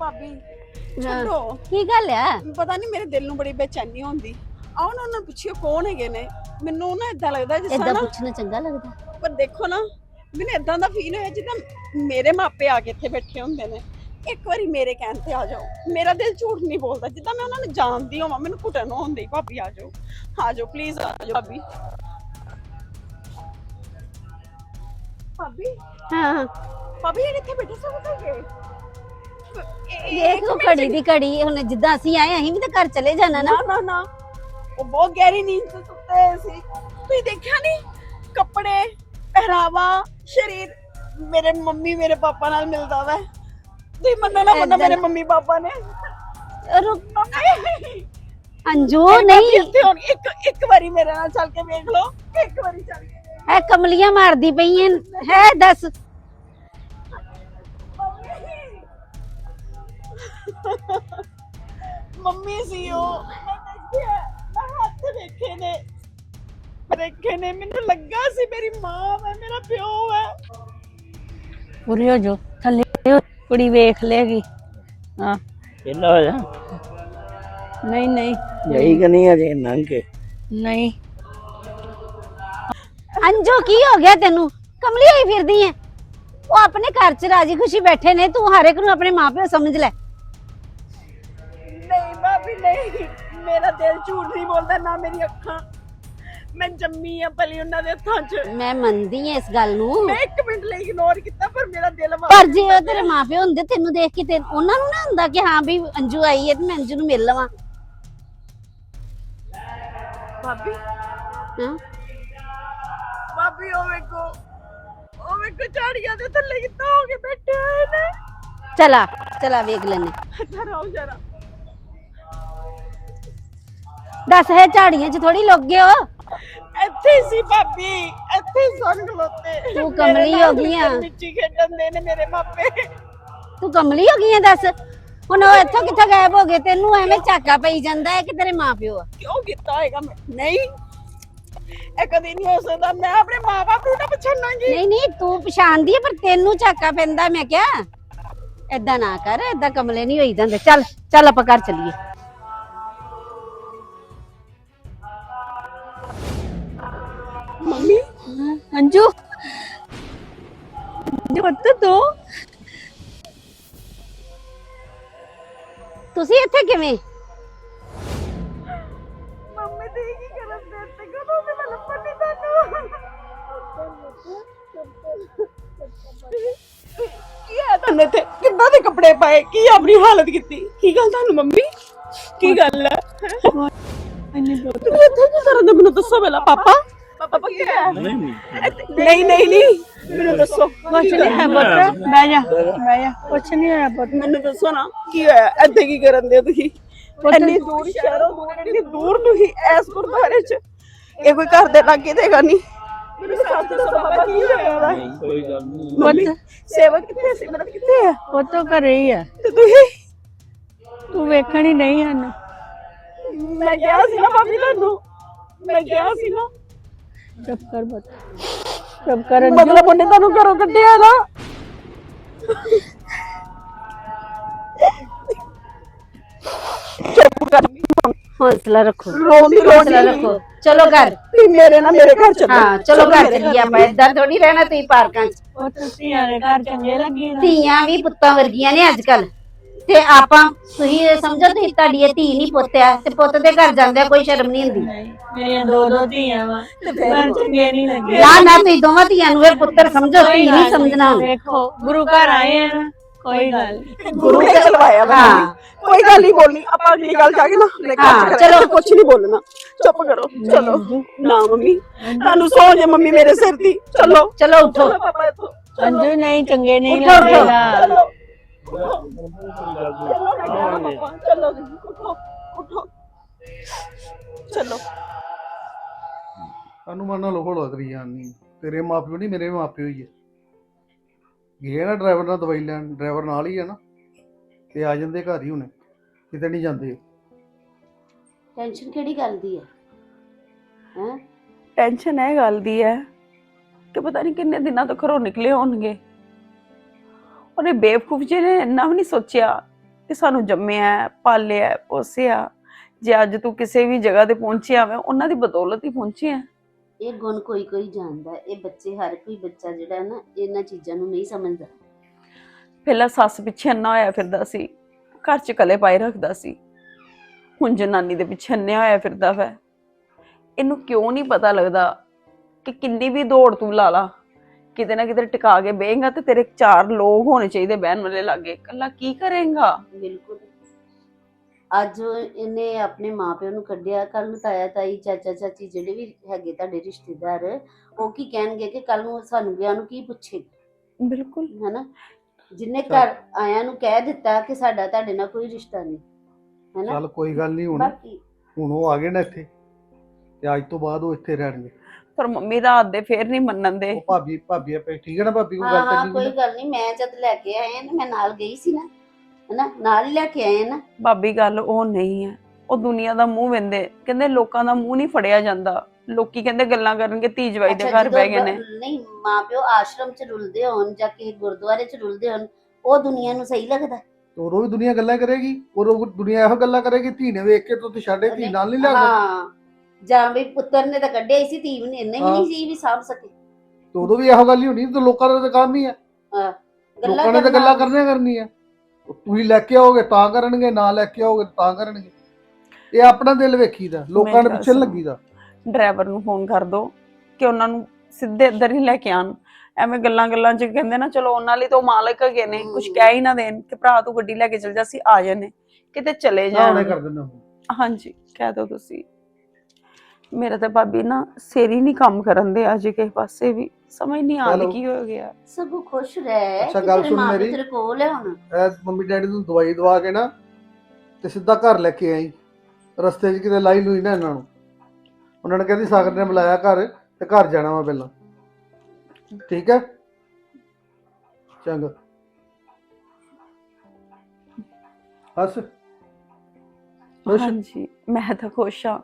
ਭਾਬੀ ਹਾਂ। ਛੱਡੋ। ਕੀ ਗੱਲ ਆ? ਪਤਾ ਨਹੀਂ ਮੇਰੇ ਦਿਲ ਨੂੰ ਬੜੀ ਬੇਚੈਨੀ ਹੁੰਦੀ। ਆਓ ਨਾ ਉਹਨਾਂ ਨੂੰ ਪੁੱਛਿਓ ਕੌਣ ਹੈਗੇ ਨੇ। ਮੈਨੂੰ ਨਾ ਇਦਾਂ ਲੱਗਦਾ ਜਿਸ ਨਾ ਪੁੱਛਣਾ ਚੰਗਾ ਲੱਗਦਾ। ਪਰ ਦੇਖੋ ਨਾ ਮੈਨੂੰ ਇਦਾਂ ਦਾ ਫੀਲ ਹੋਇਆ ਜਿੱਦਾਂ ਮੇਰੇ ਮਾਪੇ ਆ ਕੇ ਇੱਥੇ ਬੈਠੇ ਹੁੰਦੇ ਨੇ। ਇੱਕ ਵਾਰੀ ਮੇਰੇ ਕਹਿਣ ਤੇ ਆ ਜਾਓ। ਮੇਰਾ ਦਿਲ ਝੂਠ ਨਹੀਂ ਬੋਲਦਾ। ਜਿੱਦਾਂ ਮੈਂ ਉਹਨਾਂ ਨੂੰ ਜਾਣਦੀ ਹਾਂ ਮੈਨੂੰ ਘੁਟਣ ਹੁੰਦੀ ਭਾਬੀ ਆ ਜਾਓ। ਆ ਜਾਓ ਪਲੀਜ਼ ਆ ਜਾਓ ਭਾਬੀ। ਭਾਬੀ? ਹਾਂ। ਭਾਬੀ ਇਹ ਕਿੱਥੇ ਬੈਠੇ ਸਭ ਹੈਗੇ ਦੇਖ ਘੜੀ ਦੀ ਘੜੀ ਹੁਣ ਜਿੱਦਾਂ ਅਸੀਂ ਆਏ ਅਸੀਂ ਵੀ ਤਾਂ ਘਰ ਚਲੇ ਜਾਣਾ ਨਾ। ਨਾ ਨਾ ਨਾ। ਉਹ ਬਹੁਤ ਗਹਿਰੀ ਨੀਂਦ ਚ ਸੁੱਤੇ ਹੋਏ ਸੀ। ਤੁਸੀਂ ਦੇਖਿਆ ਨਹੀਂ ਕੱਪੜੇ ਪਹਿਰਾਵਾ ਸਰੀਰ ਮੇਰੇ ਮੰਮੀ ਮੇਰੇ ਪਾਪਾ ਨਾਲ ਮਿਲਦਾ ਵਾ। ਤੁਸੀਂ ਮੰਨੋ ਨਾ ਮੰਨੋ ਮੇਰੇ ਮੰਮੀ ਪਾਪਾ ਨੇ? ਰੁਕ। ਮੰਮੀ। ਅੰਜੂ ਨਹੀਂ। ਪਾਪੀ ਇੱਥੇ ਹੋਣ ਇੱਕ ਇੱਕ ਵਾਰੀ ਮੇਰੇ ਨਾਲ ਚੱਲ ਕੇ ਵੇਖ ਲਓ। ਇੱਕ ਵਾਰੀ ਚੱਲ ਕੇ ਹੈ ਕਮਲੀਆਂ ਮਾਰਦੀ ਪਈਆਂ ਹੈ ਦੱਸ। ਮੰਮੀ ਸੀ ਉਹ। ਮੈਂ ਦੇਖਿਆ ਮੈਂ ਹੱਥ ਵੇਖੇ ਨੇ। ਦੇਖੇ ਨੇ ਮੈਨੂੰ ਲੱਗਾ ਸੀ ਮੇਰੀ ਮਾਂ ਹੈ ਮੇਰਾ ਪਿਓ ਹੈ ਪੂਰੀ ਹੋ ਜੋ ਥੱਲੇ ਹੋ, ਕੁੜੀ ਵੇਖ ਲੇਗੀ। ਹਾਂ। ਕਿੰਨਾ ਹੋ ਜਾ। ਨਹੀਂ ਨਹੀਂ। ਗਈ ਕਿ ਨਹੀਂ ਅਜੇ ਨੰਗ ਕੇ। ਨਹੀਂ। ਅੰਜੂ ਕੀ ਹੋ ਗਿਆ ਤੈਨੂੰ? ਕਮਲੀ ਹੋਈ ਫਿਰਦੀ ਐ। ਉਹ ਆਪਣੇ ਘਰ 'ਚ ਰਾਜੀ ਖੁਸ਼ੀ ਬੈਠੇ ਨੇ ਤੂੰ ਹਰ ਇੱਕ ਨੂੰ ਆਪਣੇ ਮਾਪਿਓ ਸਮਝ ਲੈ। ਭਾਬੀ ਨਹੀਂ ਮੇਰਾ ਦਿਲ ਝੂਠ ਨਹੀਂ ਬੋਲਦਾ ਨਾ ਮੇਰੀ ਅੱਖਾਂ। ਮੈਂ ਜੰਮੀ ਆ ਪਲੀ ਉਹਨਾਂ ਦੇ ਹੱਥਾਂ 'ਚ। ਮੈਂ ਮੰਨਦੀ ਐ ਇਸ ਗੱਲ ਨੂੰ। ਮੈਂ ਇੱਕ ਮਿੰਟ ਲਈ ਇਗਨੋਰ ਕੀਤਾ ਪਰ ਮੇਰਾ ਦਿਲ ਵਾ ਪਰ ਜੇ ਉਹ ਤੇਰੇ ਮਾਪਿਓ ਹੁੰਦੇ ਤੈਨੂੰ ਦੇਖ ਕੇ ਤੇ ਉਹਨਾਂ ਨੂੰ ਨਾ ਹੁੰਦਾ ਕਿ ਹਾਂ ਵੀ ਅੰਜੂ ਆਈ ਹੈ ਤੇ ਮੈਂ ਅੰਜੂ ਨੂੰ ਮਿਲ ਲਵਾਂ। ਭਾਬੀ। ਹਾਂ? ਭਾਬੀ ਉਹ ਵੇਖੋ ਉਹ ਵੇਖੋ ਝਾੜੀਆਂ ਦੇ ਥੱਲੇ ਕਿੱਦਾਂ ਹੋ ਕੇ ਬੈਠੇ ਹੋਏ ਨੇ। ਚਲਾ ਚਲਾ ਵੇਖ ਲੈਨੇ ਇੱਧਰ ਆਓ ਜਰਾ। ਦੱਸ ਹੈ ਝਾੜੀਆਂ 'ਚ ਥੋੜੀ ਲੁੱਕ ਗਏ ਹੋ? ਇੱਥੇ ਸੀ ਭਾਬੀ ਇੱਥੇ ਸਨ ਖਲੋਤੇ। ਤੂੰ ਕਮਲੀ ਮੇਰੇ ਨਾਲ ਹੋ ਗਈ ਆ। ਮਿੱਟੀ ਖੇਡਣ ਦੇ ਨੇ ਮੇਰੇ ਮਾਪੇ। ਤੂੰ ਕਮਲੀ ਹੋ ਗਈ ਐ ਦੱਸ। ਹੁਣ ਉਹ ਇੱਥੋਂ ਕਿੱਥੋਂ ਗਾਇਬ ਹੋ ਗਏ? ਤੈਨੂੰ ਐਵੇਂ ਝਾਕਾ ਪਈ ਜਾਂਦਾ ਹੈ ਕਿ ਤੇਰੇ ਮਾਪਿਓ ਆ? ਕਿਉਂ ਕੀਤਾ ਹੋਏਗਾ ਮੈਂ? ਨਹੀਂ। ਇਹ ਕਦੀ ਨਹੀਂ ਹੋ ਸਕਦਾ। ਮੈਂ ਆਪਣੇ ਮਾਪੇ ਨੂੰ ਨਾ ਪਛਾਣਾਂਗੀ। ਨਹੀਂ ਨਹੀਂ ਤੂੰ ਪਛਾਣਦੀ ਹੈ ਪਰ ਤੈਨੂੰ ਝਾਕਾ ਪੈਂਦਾ ਮੈਂ ਕਿਹਾ। ਏਦਾਂ ਨਾ ਕਰ ਏਦਾਂ ਕਮਲੇ ਨਹੀਂ ਹੋਈ ਜਾਂਦੇ। ਚੱਲ ਚੱਲ ਆਪਾਂ ਘਰ ਚੱਲੀਏ। ਮੰਮੀ? ਅੰਜੂ। ਅੰਜੂ ਪੁੱਤ ਤੂੰ ਤੁਸੀਂ ਇੱਥੇ ਕਿਵੇਂ? ਮੰਮੀ ਤੇ ਕੀ ਕਰਨ ਦੇ ਤੇ ਕਦੋਂ ਵੀ ਮੈਂ ਲੱਭਣ ਨਹੀਂ ਤੁਹਾਨੂੰ? ਕੀ ਹੈ ਤੁਹਾਨੂੰ ਤੇ ਕਿੰਨਾ ਦੇ ਕੱਪੜੇ ਪਾਏ? ਕੀ ਆਪਣੀ ਹਾਲਤ ਕੀਤੀ? ਕੀ ਗੱਲ ਤੁਹਾਨੂੰ ਮੰਮੀ? ਕੀ ਗੱਲ ਹੈ? ਅੰਨੀ ਪੁੱਤ ਤੁਸੀਂ ਇੱਥੇ ਕੀ ਕਰਨ ਦੇ? ਮੈਨੂੰ ਦੱਸੋ ਪਹਿਲਾਂ ਪਾਪਾ। ਪਾਪਾ ਕੀ ਹੈ? ਨਹੀਂ ਨਹੀਂ। ਨਹੀਂ ਨਹੀਂ ਮੈਨੂੰ ਦੱਸੋ। ਕੁਛ ਨਹੀਂ ਹੈ ਪੁੱਤ। ਬਹਿ ਜਾ ਬਹਿ ਜਾ। ਕੁਛ ਨਹੀਂ ਹੋਇਆ ਪੁੱਤ। ਮੈਨੂੰ ਦੱਸੋ ਨਾ ਕੀ ਹੋਇਆ? ਇੱਥੇ ਕੀ ਕਰਨ ਦੇ ਤੁਸੀਂ? ਇੰਨੀ ਦੂਰ ਸ਼ਹਿਰੋਂ ਦੂਰ ਇੰਨੀ ਦੂਰ ਤੁਸੀਂ ਐਸ ਗੁਰਦੁਆਰੇ ਚ? ਇਹ ਕੋਈ ਘਰ ਦੇ ਲਾਗੇ ਦੇਗਾ ਨਹੀਂ। ਮੈਨੂੰ ਸੱਚ ਦੱਸੋ ਬਾਬਾ ਕੀ ਹੋਇਆ ਵਾ ਕੋਈ ਗੱਲ ਨਹੀਂ। ਮੰਮੀ ਸੇਵਕ ਕਿੱਥੇ ਸੀ ਮਤਲਬ ਕਿੱਥੇ ਹੈ? ਉਹ ਘਰੇ ਹੀ ਆ। ਤੇ ਤੁਸੀਂ? ਤੂੰ ਵੇਖਣ ਹੀ ਨਹੀਂ ਹਨ ਮੈਂ ਕਿਹਾ ਸੀ ਨਾ ਭਾਬੀ ਤੁਹਾਨੂੰ। ਮੈਂ ਕਿਹਾ ਸੀ ਨਾ। ਚੁੱਪ ਕਰ ਪੁੱਤ ਚੁੱਪ ਕਰ ਅੰਜੂ ਮਤਲਬ ਉਹਨੇ ਤੁਹਾਨੂੰ ਘਰੋਂ ਕੱਢਿਆ ਨਾ ਚੁੱਪ ਕਰ ਹੌਸਲਾ ਰੱਖੋ। ਰੋਂਦੀ ਹੌਸਲਾ ਰੋਂਦੀ ਰੱਖੋ। ਚਲੋ ਘਰ। ਤੁਸੀਂ ਮੇਰੇ ਨਾਲ ਮੇਰੇ ਘਰ ਚੱਲੋ। ਹਾਂ ਚਲੋ ਘਰ ਚੱਲੀਏ ਆਪਾਂ। ਏਦਾਂ ਥੋੜੀ ਰਹਿਣਾ ਤੁਸੀਂ ਪਾਰਕਾਂ 'ਚ। ਧੀਆਂ ਦੇ ਘਰ ਚੰਗੇ ਲੱਗੇ ਨਾ। ਧੀਆਂ ਵੀ ਪੁੱਤਾਂ ਵਰਗੀਆਂ ਨੇ ਅੱਜ ਕੱਲ ਤੇ ਆਪਾਂ ਤੁਸੀਂ ਇਹ ਸਮਝੋ ਤੁਸੀਂ ਤੁਹਾਡੀ ਇਹ ਧੀ ਨਹੀਂ ਪੁੱਤ ਆ ਤੇ ਪੁੱਤ ਦੇ ਘਰ ਜਾਂਦੇ ਕੋਈ ਸ਼ਰਮ ਨਹੀਂ ਹੁੰਦੀ। ਨਹੀਂ ਮੇਰੀਆਂ ਦੋ ਦੋ ਧੀਆਂ ਵਾ ਪਰ ਚੰਗੇ ਨਹੀਂ ਲੱਗੇ। ਨਾ ਨਾ ਤੁਸੀਂ ਦੋਵਾਂ ਧੀਆਂ ਨੂੰ ਇਹ ਪੁੱਤਰ ਸਮਝੋ ਧੀ ਨਹੀਂ ਸਮਝਣਾ। ਹੁਣ। ਵੇਖੋ ਗੁਰੂ ਘਰ ਆਏ ਆ ਨਾ ਕੋਈ ਗੱਲ ਨੀ। ਗੁਰੂ ਨੇ ਚਲਵਾਇਆ ਹਾਂ। ਕੋਈ ਗੱਲ ਨਹੀਂ ਬੋਲਣੀ ਆਪਾਂ ਅਗਲੀ ਗੱਲ ਜਾ ਕੇ ਨਾ ਹਾਂ, ਚਲੋ। ਕੁਝ ਨਹੀਂ ਬੋਲਣਾ। ਚੁੱਪ ਕਰੋ ਚਲੋ। ਨਾ ਮੰਮੀ ਤੁਹਾਨੂੰ ਸੌ ਜੇ ਮੰਮੀ ਮੇਰੇ ਸਿਰ ਦੀ। ਚਲੋ। ਚਲੋ ਉਠੋ। ਚਲੋ ਪਾਪਾ ਇੱਥੋਂ। ਅੰਜੂ ਨਹੀਂ ਚੰਗੇ ਨਹੀਂ ਉੱਠੋ, ਉੱਠੋ। ਲੱਗੇਗਾ ਚਲੋ। ਚਲੋ ਮੈਂ ਕਿਹਾ ਨਾ ਪਾਪਾ ਚਲੋ ਜੀ, ਉੱਠੋ ਉੱਠੋ ਚਲੋ ਸਾਨੂੰ ਮਨ ਨਾਲ ਹੌਲਾ ਕਰੀ ਜਾਂਦੀ ਤੇਰੇ ਮਾਪਿਓ ਨਹੀਂ ਮੇਰੇ ਮਾਪਿਓ ਹੀ ਹੈ ਗਏ ਨਾ ਡਰਾਈਵਰ ਨਾਲ ਦਵਾਈ ਲੈਣ ਡਰਾਈਵਰ ਨਾਲ ਹੀ ਹੈ ਨਾ ਤੇ ਆ ਜਾਂਦੇ ਘਰ ਹੀ ਹੁਣੇ ਕਿਤੇ ਨਹੀਂ ਜਾਂਦੇ। ਟੈਨਸ਼ਨ ਕਿਹੜੀ ਗੱਲ ਦੀ ਹੈ ਹੈ? ਟੈਨਸ਼ਨ ਇਹ ਗੱਲ ਦੀ ਹੈ ਕਿ ਪਤਾ ਨਹੀਂ ਕਿੰਨੇ ਦਿਨਾਂ ਤੋਂ ਘਰੋਂ ਨਿਕਲੇ ਹੋਣਗੇ। ਉਹਨੇ ਬੇਵਕੂਫ ਜਿਹੇ ਨੇ ਇੰਨਾ ਵੀ ਨਹੀਂ ਸੋਚਿਆ ਕਿ ਸਾਨੂੰ ਜੰਮਿਆ ਪਾਲਿਆ ਪੋਸਿਆ ਜੇ ਅੱਜ ਤੂੰ ਕਿਸੇ ਵੀ ਜਗ੍ਹਾ ਤੇ ਪਹੁੰਚਿਆ ਵਾ ਉਹਨਾਂ ਦੀ ਬਦੌਲਤ ਹੀ ਪਹੁੰਚਿਆ ਇਹ ਗੁਣ ਕੋਈ ਕੋਈ ਜਾਣਦਾ ਹੈ। ਇਹ ਬੱਚੇ ਹਰ ਕੋਈ ਬੱਚਾ ਜਿਹੜਾ ਹੈ ਨਾ ਇਹਨਾਂ ਚੀਜ਼ਾਂ ਨੂੰ ਨਹੀਂ ਸਮਝਦਾ। ਪਹਿਲਾਂ ਸੱਸ ਪਿੱਛੇ ਅੰਨਾ ਹੋਇਆ ਫਿਰਦਾ ਸੀ ਘਰ 'ਚ ਕਲੇ ਪਾਈ ਰੱਖਦਾ ਸੀ। ਹੁਣ ਜਨਾਨੀ ਦੇ ਪਿੱਛੇ ਅੰਨਿਆ ਹੋਇਆ ਫਿਰਦਾ ਵੈ। ਇਹਨੂੰ ਕਿਉਂ ਨਹੀਂ ਪਤਾ ਲੱਗਦਾ ਕਿ ਕਿੰਨੀ ਵੀ ਦੌੜ ਤੂੰ ਲਾ ਲਾ। ਕਿਤੇ ਨਾ ਕਿਤੇ ਟਿਕਾ ਕੇ ਬਹੇਗਾ ਤੇ ਤੇਰੇ ਚਾਰ ਲੋਕ ਹੋਣੇ ਚਾਹੀਦੇ ਬਹਿਣ ਵਾਲੇ ਲਾਗੇ। ਕੱਲਾ ਕੀ ਕਰੇਗਾ? ਬਿਲਕੁਲ। ਅੱਜ ਇਹਨੇ ਆਪਣੇ ਮਾਪਿਆਂ ਨੂੰ ਕੱਢਿਆ ਕੱਲ ਨੂੰ ਤਾਇਆ ਤਾਈ ਚਾਚਾ ਚਾਚੀ ਜਿਹੜੇ ਵੀ ਹੈਗੇ ਤੁਹਾਡੇ ਰਿਸ਼ਤੇਦਾਰ ਉਹ ਕੀ ਕਹਿਣਗੇ ਕਿ ਕੱਲ ਨੂੰ ਸਾਨੂੰ ਗਿਆ ਨੂੰ ਕੀ ਪੁੱਛੇ? ਬਿਲਕੁਲ। ਹਨਾ? ਜਿੰਨੇ ਘਰ ਆਇਆਂ ਨੂੰ ਕਹਿ ਦਿੱਤਾ ਕਿ ਸਾਡਾ ਤੁਹਾਡੇ ਨਾਲ ਕੋਈ ਰਿਸ਼ਤਾ ਨਹੀਂ। ਹਨਾ? ਚੱਲ ਕੋਈ ਗੱਲ ਨਹੀਂ ਹੁਣ। ਬਾਕੀ ਹੁਣ ਉਹ ਆ ਗਏ ਨਾ ਇੱਥੇ ਤੇ ਅੱਜ ਤੋਂ ਬਾਅਦ ਉਹ ਇੱਥੇ ਰਹਿਣਗੇ। ਪਰ ਮੰਮੀ ਦਾ ਹੱਥ ਦੇ ਫੇਰ ਨਹੀਂ ਮੰਨਣ ਦੇ। ਉਹ ਭਾਬੀ ਭਾਬੀ ਆਪੇ ਠੀਕ ਹੈ ਨਾ ਭਾਬੀ ਕੋਈ ਹਾਂ ਗੱਲ ਤਾਂ ਹਾਂ ਨਹੀਂ ਕੋਈ ਗੱਲ ਨਹੀਂ ਮੈਂ ਜਦ ਲੈ ਕੇ ਆਏ ਆ ਨਾ ਮੈਂ ਨਾਲ ਗਈ ਸੀ ਨਾ ਹਨਾ ਨਾਲ ਹੀ ਲੈ ਕੇ ਆਏ ਆ ਨਾ। ਭਾਬੀ ਗੱਲ ਉਹ ਨਹੀਂ ਹੈ। ਉਹ ਦੁਨੀਆ ਦਾ ਮੂੰਹ ਵੰਦੇ ਕਹਿੰਦੇ ਲੋਕਾਂ ਦਾ ਮੂੰਹ ਨਹੀਂ ਫੜਿਆ ਜਾਂਦਾ। ਲੋਕੀ ਕਹਿੰਦੇ ਗੱਲਾਂ ਕਰਨਗੇ ਧੀ ਜਵਾਈ ਦੇ ਅੱਛਾ, ਘਰ ਬਹਿ ਗਏ ਜਦੋਂ ਨੇ ਨਹੀਂ ਮਾਪਿਓ ਆਸ਼ਰਮ ਚ ਰੁਲਦੇ ਹੋਣ ਜਾਂ ਕਿਸੇ ਗੁਰਦੁਆਰੇ ਚ ਰੁਲਦੇ ਹੋਣ ਉਹ ਦੁਨੀਆ ਨੂੰ ਸਹੀ ਲੱਗਦਾ? ਉਦੋਂ ਵੀ ਦੁਨੀਆ ਗੱਲਾਂ ਕਰੇਗੀ ਉਦੋਂ ਦੁਨੀਆ ਇਹੋ ਗੱਲਾਂ ਕਰੇਗੀ ਧੀ ਨੇ ਵੇਖ ਕੇ ਤੂੰ ਤੇ ਧੀ ਨਾਲ ਨਹੀਂ ਲਿਆ ਹਾਂ ਜਾਂ ਵੀ ਪੁੱਤਰ ਨੇ ਤਾਂ ਕੱਢਿਆ ਹੀ ਸੀ ਧੀ ਨੇ ਇੰਨੇ ਵੀ ਹਾਂ। ਨਹੀਂ ਸੀ ਵੀ ਸਾਂਭ ਸਕੇ। ਤੇ ਉਦੋਂ ਵੀ ਇਹੋ ਗੱਲ ਹੀ ਹੋਣੀ ਤੇ ਲੋਕਾਂ ਦਾ ਤਾਂ ਕੰਮ ਹੀ ਆ। ਹਾਂ ਲੋਕਾਂ ਨੇ ਤਾਂ ਗੱਲਾਂ ਕਰਨੀਆਂ ਕਰਨੀਆਂ। ਉਹ ਤੁਸੀਂ ਲੈ ਕੇ ਆਓਗੇ ਤਾਂ ਕਰਨਗੇ ਨਾ ਲੈ ਕੇ ਆਓਗੇ ਤਾਂ ਕਰਨਗੇ। ਇਹ ਆਪਣਾ ਦਿਲ ਵੇਖੀਦਾ ਲੋਕਾਂ ਮੇਰੀ ਦੇ ਗੱਲ ਪਿੱਛੇ ਨੀ ਸੁਣੋ। ਲੱਗੀਦਾ। ਡਰਾਈਵਰ ਨੂੰ ਫੋਨ ਕਰ ਦੋ ਕਿ ਉਹਨਾਂ ਨੂੰ ਸਿੱਧੇ ਇੱਧਰ ਹੀ ਲੈ ਕੇ ਆਣ ਐਵੇਂ ਗੱਲਾਂ ਗੱਲਾਂ ਚ ਕਹਿੰਦੇ ਨਾ ਚਲੋ ਉਹਨਾਂ ਲਈ ਤਾਂ ਉਹ ਮਾਲਕ ਹੈਗੇ ਨੇ ਕੁਝ। ਕਹਿ ਹੀ ਨਾ ਦੇਣ ਕਿ ਭਰਾ ਤੂੰ ਗੱਡੀ ਲੈ ਕੇ ਚੱਲ ਜਾ ਸੀ ਆ ਜਾਣੇ ਕਿਤੇ ਚਲੇ ਨਾ ਉਹਨੇ ਜਾਣ। ਕਰ ਦਿੰਦਾ ਹੁਣ। ਹਾਂਜੀ ਕਹਿ ਦੋ ਤੁਸੀਂ। ਮੇਰਾ ਤਾਂ ਭਾਬੀ ਨਾ ਸਿਰ ਹੀ ਨਹੀਂ ਕੰਮ ਕਰਨ ਦੇ ਅੱਜ ਕਿਸੇ ਪਾਸੇ ਵੀ। ਸਮਝ ਨਹੀਂ ਆਉਂਦੀ ਚਲੋ। ਕੀ ਹੋ ਗਿਆ। ਸਭ ਖੁਸ਼ ਰਹਿ ਅੱਛਾ, ਕਿ ਗੱਲ ਤੇਰੇ ਸੁਣ ਮੇਰੀ। ਤੇਰੇ ਕੋਲ ਹੈ ਹੁਣ। ਇਹ ਮੰਮੀ ਡੈਡੀ ਨੂੰ ਦਵਾਈ ਦਵਾ ਕੇ ਨਾ ਤੇ ਸਿੱਧਾ ਘਰ ਲੈ ਕੇ ਆਈ। ਰਸਤੇ 'ਚ ਕਿਤੇ ਲਾਈ ਲੂਈ ਨਾ ਇਹਨਾਂ ਨੂੰ। ਉਹਨਾਂ ਨੇ ਕਹਿੰਦੀ ਸਾਗਰ ਨੇ ਬੁਲਾਇਆ ਘਰ ਤੇ ਘਰ ਜਾਣਾ ਵਾ ਪਹਿਲਾਂ। ਠੀਕ ਹੈ ਚੰਗਾ। ਹੱਸ। ਖੁਸ਼? ਹਾਂਜੀ ਮੈਂ ਤਾਂ ਖੁਸ਼ ਹਾਂ।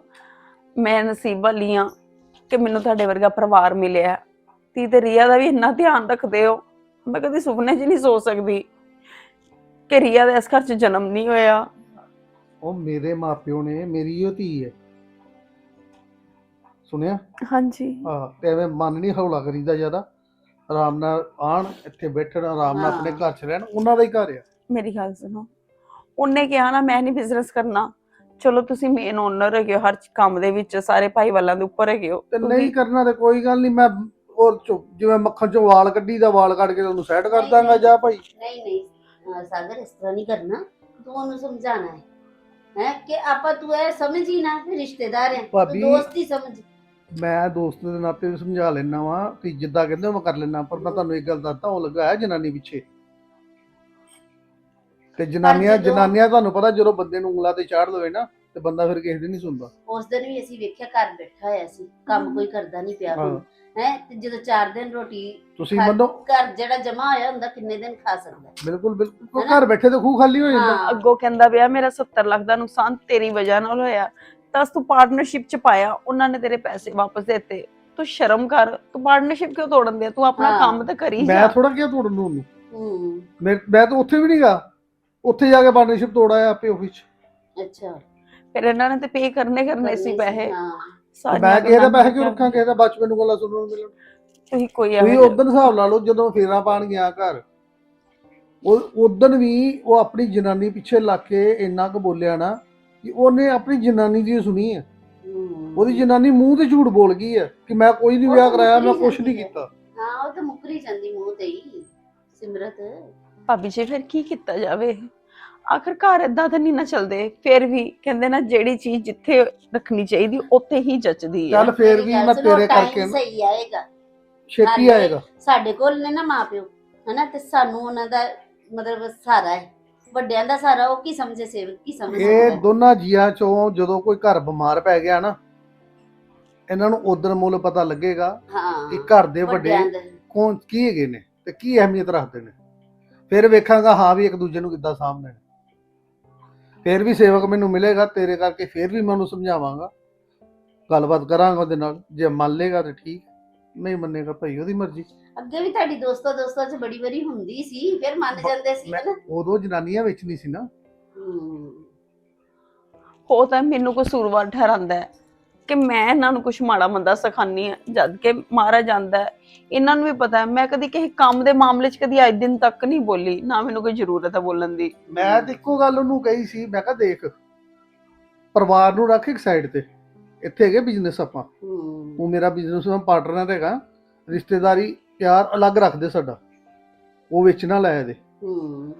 ਮੈਂ ਨਸੀਬ ਵਾਲੀ ਹਾਂ ਕਿ ਮੈਨੂੰ ਤੁਹਾਡੇ ਵਰਗਾ ਪਰਿਵਾਰ ਮਿਲਿਆ। ਤੀ ਤੇ ਰੀਆ ਦਾ ਵੀ ਇੰਨਾ ਧਿਆਨ ਰੱਖਦੇ ਹੋ। ਮੈਂ ਕਦੀ ਸੁਪਨੇ 'ਚ ਨਹੀਂ ਸੋਚ ਸਕਦੀ ਕਿ ਰੀਆ ਦਾ ਇਸ ਘਰ 'ਚ ਜਨਮ ਨਹੀਂ ਹੋਇਆ। ਉਹ ਮੇਰੇ ਮਾਪਿਓ ਨੇ ਮੇਰੀ ਉਹ ਧੀ ਹੈ। ਸੁਣਿਆ? ਹਾਂਜੀ। ਹਾਂ ਤੇ ਐਵੇਂ ਮਨ ਨਹੀਂ ਹੌਲਾ ਕਰੀਦਾ ਜ਼ਿਆਦਾ। ਆਰਾਮ ਨਾਲ ਆਣ ਇੱਥੇ ਬੈਠਣ ਆਰਾਮ ਨਾਲ ਆਪਣੇ। ਘਰ 'ਚ ਰਹਿਣ ਉਹਨਾਂ ਦਾ ਹੀ ਘਰ ਆ। ਮੇਰੀ ਗੱਲ ਸੁਣੋ। ਉਹਨੇ ਕਿਹਾ ਨਾ ਮੈਂ ਨਹੀਂ ਬਿਜ਼ਨਸ ਕਰਨਾ। ਚਲੋ ਤੁਸੀਂ ਮੇਨ ਓਨਰ ਹੈਗੇ ਹੋ ਹਰ ਕੰਮ ਦੇ ਵਿੱਚ ਸਾਰੇ ਭਾਈ ਵਾਲਾਂ ਦੇ ਉੱਪਰ ਹੈਗੇ ਹੋ ਤੇ ਨਹੀਂ ਕਰਨਾ ਤੇ ਕੋਈ ਗੱਲ ਨਹੀਂ ਮੈਂ ਉਹ ਚੋਂ ਜਿਵੇਂ ਮੱਖਣ ਚੋਂ ਵਾਲ ਕੱਢੀ ਦਾ ਵਾਲ ਕੱਢ ਕੇ ਉਹਨੂੰ ਸੈੱਟ ਕਰ ਦਾਂਗਾ। ਜਾ ਭਾਈ? ਨਹੀਂ ਨਹੀਂ। ਅਹ ਸਾਗਰ ਇਸ ਤਰ੍ਹਾਂ ਨਹੀਂ ਕਰਨਾ। ਤੂੰ ਉਹਨੂੰ ਸਮਝਾਣਾ ਹੈ। ਹੈ ਕਿ ਆਪਾਂ ਤੂੰ ਇਹ ਸਮਝ ਹੀ ਨਾ ਕਿ ਰਿਸ਼ਤੇਦਾਰ ਹੈ। ਭਾਬੀ- ਤੂੰ ਦੋਸਤ ਹੀ ਸਮਝ। ਮੈਂ ਦੋਸਤ ਦੇ ਨਾਤੇ ਵੀ ਸਮਝਾ ਲੈਣਾ ਵਾਂ ਤੇ ਜਿੱਦਾਂ ਕਹਿੰਦੇ ਹੋ ਮੈਂ ਕਰ ਲੈਣਾ ਪਰ ਮੈਂ ਤੁਹਾਨੂੰ ਇੱਕ ਗੱਲ ਦੱਸਦਾ ਉਹ ਲੱਗਾ ਹੈ ਜਨਾਨੀ ਪਿੱਛੇ। ਤੇ ਜਨਾਨੀਆਂ ਜਦੋਂ- ਜਨਾਨੀਆਂ ਤੁਹਾਨੂੰ ਪਤਾ ਜਦੋਂ ਬੰਦੇ ਨੂੰ ਉਂਗਲਾਂ ਤੇ ਚਾੜ ਲਵੇ ਨਾ ਤੇ ਬੰਦਾ ਫਿਰ ਕਿਸੇ ਦੀ ਨਹੀਂ ਸੁਣਦਾ। ਉਸ ਦਿਨ ਵੀ ਅਸੀਂ ਵੇਖਿਆ ਘਰ ਬੈਠਾ ਹੋਇਆ ਸੀ ਕੰਮ ਕੋਈ ਕਰਦਾ ਨਹੀਂ ਪਿਆ ਹੁਣ ਹੈ। ਤੇ ਜਦੋਂ 4 ਦਿਨ ਰੋਟੀ ਤੁਸੀਂ ਮੰਨੋ ਘਰ ਜਿਹੜਾ ਜਮਾ ਹੋਇਆ ਹੁੰਦਾ ਕਿੰਨੇ ਦਿਨ ਖਾ ਸਕਦਾ? ਬਿਲਕੁਲ ਬਿਲਕੁਲ। ਹੈਨਾ? ਘਰ ਬੈਠੇ ਤੇ ਖੂਹ ਖਾਲੀ ਹੋ ਜਾਂਦਾ। ਹਾਂ। ਅੱਗੋਂ ਕਹਿੰਦਾ ਪਿਆ ਮੇਰਾ 70 ਲੱਖ ਦਾ ਨੁਕਸਾਨ ਤੇਰੀ ਵਜ੍ਹਾ ਨਾਲ ਹੋਇਆ। ਤਾਂ ਤੂੰ ਪਾਰਟਨਰਸ਼ਿਪ ਚ ਪਾਇਆ ਉਹਨਾਂ ਨੇ ਤੇਰੇ ਪੈਸੇ ਵਾਪਸ ਦਿੱਤੇ। ਤੂੰ ਸ਼ਰਮ ਕਰ ਤੂੰ ਪਾਰਟਨਰਸ਼ਿਪ ਕਿਉਂ ਤੋੜਨ ਦੇ ਤੂੰ ਆਪਣਾ ਹਾਂ। ਕੰਮ ਤਾਂ ਕਰੀ ਮੈਂ ਜਾ। ਥੋੜਾ ਕਿਹਾ ਤੋੜਨ ਨੂੰ ਉਹਨੂੰ। ਹੂੰ। ਮੈਂ ਮੈਂ ਤਾਂ ਉੱਥੇ ਵੀ ਨਹੀਂ ਗਾ। ਉੱਥੇ ਜਾ ਕੇ ਪਾਰਟਨਰਸ਼ਿਪ ਤੋੜਾਇਆ ਆਪੇ ਆਫਿਸ 'ਚ। ਅੱਛਾ। ਫਿਰ ਇਹਨਾਂ ਨੇ ਤੇ ਪੇ ਕਰਨੇ ਕਰਨੇ ਸੀ ਪੈਸੇ। ਹਾਂ। ਤੇ ਮੈਂ ਕਿਸੇ ਦਾ ਪੈਸੇ ਕਿਉਂ ਰੱਖਾਂ ਕਿਸੇ ਦਾ ਬਚਪਨ ਨੂੰ ਗੱਲਾਂ ਸੁਣਨ ਨੂੰ ਮਿਲਣ। ਤੁਸੀਂ ਕੋਈ ਤੁਸੀਂ ਇਹੋ ਉਦੋਂ ਹਿਸਾਬ ਲਾ ਲਓ ਜਦੋਂ ਫੇਰਾ ਪਾਣ ਗਿਆ ਘਰ ਉਹ ਉਦੋਂ ਵੀ ਉਹ ਆਪਣੀ ਜਨਾਨੀ ਪਿੱਛੇ ਲੱਗ ਕੇ ਇੰਨਾ ਕੁ ਬੋਲਿਆ ਨਾ ਕਿ ਉਹਨੇ ਆਪਣੀ ਜਨਾਨੀ ਦੀ ਸੁਣੀ ਹੈ। ਉਹਦੀ ਜਨਾਨੀ ਮੂੰਹ ਤੇ ਝੂਠ ਬੋਲ ਗਈ ਹੈ ਕਿ ਮੈਂ ਕੋਈ ਨਹੀਂ ਵਿਆਹ ਕਰਾਇਆ ਮੈਂ ਕੁਝ ਨਹੀਂ। ਕੀਤਾ। ਹਾਂ ਉਹ ਤਾਂ ਮੁੱਕਰੀ ਜਾਂਦੀ ਮੂੰਹ ਤੇ ਹੀ। ਸਿਮਰਤ। ਭਾਬੀ ਜੀ ਫਿਰ ਕੀ ਕੀਤਾ ਜਾਵੇ? ਆਖਰ ਘਰ ਇਦਾਂ ਤਾਂ ਨਹੀਂ ਨਾ ਚੱਲਦੇ ਫਿਰ ਵੀ ਕਹਿੰਦੇ ਨਾ ਜਿਹੜੀ ਚੀਜ਼ ਜਿੱਥੇ ਰੱਖਣੀ ਚਾਹੀਦੀ ਉੱਥੇ ਹੀ ਜੱਚਦੀ ਹੈ ਚੱਲ ਫੇਰ ਵੀ ਮੈਂ ਤੇਰੇ ਕਰਕੇ ਨਾ ਸਹੀ ਆਏਗਾ। ਛੇਤੀ ਆਏਗਾ। ਸਾਡੇ ਕੋਲ ਨੇ ਨਾ ਮਾਪਿਓ ਹਨਾ ਤੇ ਸਾਨੂੰ ਉਹਨਾਂ ਦਾ ਮਤਲਬ ਸਹਾਰਾ ਹੈ। ਵੱਡਿਆਂ ਦਾ ਸਹਾਰਾ ਉਹ ਕੀ ਸਮਝੇ ਸੇਵਕ ਕੀ ਸਮਝ ਇਹ ਸਕਦਾ? ਦੋਨਾਂ ਜੀਆਂ ਚੋਂ ਜਦੋਂ ਕੋਈ ਘਰ ਬਿਮਾਰ ਪੈ ਗਿਆ ਨਾ ਇਹਨਾਂ ਨੂੰ ਉਦੋਂ ਮੁੱਲ ਪਤਾ ਲੱਗੇਗਾ ਹਾਂ ਕਿ ਘਰ ਦੇ ਵੱਡੇ ਵੱਡਿਆਂ ਦਾ। ਕੌਣ ਕੀ ਹੈਗੇ ਨੇ ਤੇ ਕੀ ਅਹਿਮੀਅਤ ਰੱਖਦੇ ਨੇ। ਫਿਰ ਵੇਖਾਂਗਾ ਹਾਂ ਵੀ ਇੱਕ ਦੂਜੇ ਨੂੰ ਕਿੱਦਾਂ ਸਾਂਭਦੇ ਨੇ। ਫਿਰ ਵੀ ਸੇਵਕ ਮੈਨੂੰ ਮਿਲੇਗਾ ਤੇਰੇ ਕਰਕੇ ਫਿਰ ਵੀ ਮੈਂ ਉਹਨੂੰ ਸਮਝਾਵਾਂਗਾ। ਗੱਲਬਾਤ ਕਰਾਂਗਾ ਉਹਦੇ ਨਾਲ ਜੇ ਮੰਨ ਲੇਗਾ ਤੇ ਠੀਕ। ਨਹੀਂ ਮੰਨੇਗਾ ਭਾਈ ਉਹਦੀ ਮਰਜ਼ੀ। ਅੱਗੇ ਵੀ ਤੁਹਾਡੀ ਦੋਸਤਾਂ ਦੋਸਤਾਂ 'ਚ ਬੜੀ ਵਾਰੀ ਹੁੰਦੀ ਸੀ ਫਿਰ ਮੰਨ ਜਾਂਦੇ ਸੀ ਮੈਂ ਹਨਾ? ਉਦੋਂ ਜਨਾਨੀਆਂ ਵਿੱਚ ਨਹੀਂ ਸੀ ਨਾ। ਹੂੰ। ਹੋ ਤਾਂ ਮੈਨੂੰ ਕਸੂਰਵਾਰ ਠਹਿਰਾਂਦਾ ਹੈ। ਕਿ ਮੈਂ ਇਹਨਾਂ ਨੂੰ ਕੁਝ ਮਾੜਾ ਮੰਦਾ ਸਿਖਾਨੀ ਆ ਜਦ ਕਿ ਮਾਰਾ ਜਾਂਦਾ ਹੈ। ਇਹਨਾਂ ਨੂੰ ਵੀ ਪਤਾ ਹੈ ਮੈਂ ਕਦੀ ਕਿਸੇ ਕੰਮ ਦੇ ਮਾਮਲੇ 'ਚ ਕਦੀ ਅੱਜ ਦਿਨ ਤੱਕ ਨਹੀਂ ਬੋਲੀ ਨਾ ਮੈਨੂੰ ਕੋਈ ਜ਼ਰੂਰਤ ਹੈ ਬੋਲਣ ਦੀ। ਮੈਂ ਤੇ ਇੱਕੋ ਗੱਲ ਉਹਨੂੰ ਕਹੀ ਸੀ ਮੈਂ ਕਿਹਾ ਦੇਖ ਪਰਿਵਾਰ ਨੂੰ ਰੱਖ ਇੱਕ ਸਾਈਡ ਤੇ। ਇੱਥੇ ਹੈਗੇ ਬਿਜ਼ਨਸ ਆਪਾਂ। ਉਹ ਮੇਰਾ ਬਿਜ਼ਨਸ ਦਾ ਪਾਰਟਨਰ ਹੈਗਾ। ਰਿਸ਼ਤੇਦਾਰੀ ਪਿਆਰ ਅਲੱਗ ਰੱਖਦੇ ਸਾਡਾ। ਉਹ ਵਿੱਚ ਨਾ ਲੈ ਦੇ।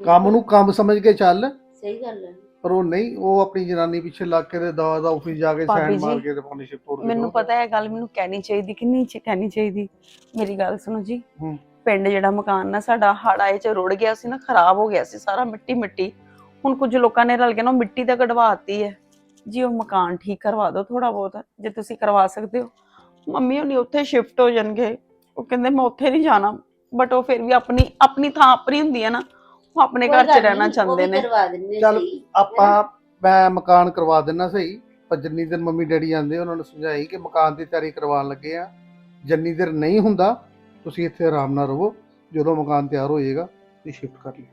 ਕੰਮ ਨੂੰ ਕੰਮ ਸਮਝ ਕੇ ਚੱਲ। ਸਹੀ ਗੱਲ ਹੈ। ਪਰ ਉਹ ਨਹੀਂ ਉਹ ਆਪਣੀ ਜਨਾਨੀ ਪਿੱਛੇ ਲੱਗ ਕੇ ਤੇ ਦਾ ਦਾ ਆਫਿਸ ਜਾ ਕੇ ਭਾਬੀ ਸੈਂਡ ਮਾਰ ਜੀ, ਕੇ ਤੇ ਪਾਣੀ ਸ਼ਿਪ ਤੋੜ ਕੇ ਮੈਨੂੰ। ਪਤਾ ਹੈ ਗੱਲ ਮੈਨੂੰ ਕਹਿਣੀ ਚਾਹੀਦੀ ਕਿ ਨਹੀਂ ਚ- ਕਹਿਣੀ ਚਾਹੀਦੀ। ਮੇਰੀ ਗੱਲ ਸੁਣੋ ਜੀ ਹੂੰ। ਪਿੰਡ ਜਿਹੜਾ ਮਕਾਨ ਨਾ ਸਾਡਾ ਹੜ੍ਹ ਆਏ ਚ ਰੁੜ ਗਿਆ ਸੀ ਨਾ ਖਰਾਬ ਹੋ ਗਿਆ ਸੀ ਸਾਰਾ ਮਿੱਟੀ ਮਿੱਟੀ ਹੁਣ ਕੁਝ ਲੋਕਾਂ ਨੇ ਰਲ ਕੇ ਨਾ ਉਹ ਮਿੱਟੀ ਤਾਂ ਕਢਵਾਤੀ ਹੈ। ਜੀ ਉਹ ਮਕਾਨ ਠੀਕ ਕਰਵਾ ਦਿਓ ਥੋੜਾ ਬਹੁਤ ਜੇ ਤੁਸੀਂ ਕਰਵਾ ਸਕਦੇ ਹੋ। ਮੰਮੀ ਹੁਣੀ ਉੱਥੇ ਸ਼ਿਫਟ ਹੋ ਜਾਣਗੇ। ਉਹ ਕਹਿੰਦੇ ਮੈਂ ਉੱਥੇ ਨਹੀਂ ਜਾਣਾ ਬਟ ਉਹ ਫਿਰ ਵੀ ਆਪਣੀ ਆਪਣੀ ਥਾਂ ਆਪਣੀ ਹੁੰਦੀ ਹੈ ਨਾ। ਉਹ ਆਪਣੇ ਘਰ 'ਚ ਰਹਿਣਾ ਚਾਹੁੰਦੇ ਨੇ। ਕਰਵਾ ਦਿੰਦੇ ਚੱਲ, ਸਹੀ ਆਪਾਂ ਮੈਂ ਮਕਾਨ ਕਰਵਾ ਦੇਣਾ ਸਹੀ ਪਰ ਜਿੰਨੀ ਦਿਨ ਮੰਮੀ ਡੈਡੀ ਆਂਦੇ ਉਹਨਾਂ ਨੂੰ ਸਮਝਾਈ ਕਿ ਮਕਾਨ ਦੀ ਤਿਆਰੀ ਕਰਵਾਉਣ ਲੱਗੇ ਆ। ਜਿੰਨੀ ਦੇਰ ਨਹੀਂ ਹੁੰਦਾ ਤੁਸੀਂ ਇੱਥੇ ਆਰਾਮ ਨਾਲ ਰਹੋ ਜਦੋਂ ਮਕਾਨ ਤਿਆਰ ਹੋ ਜਾਏਗਾ ਤੁਸੀਂ ਸ਼ਿਫਟ ਕਰ ਲਿਓ।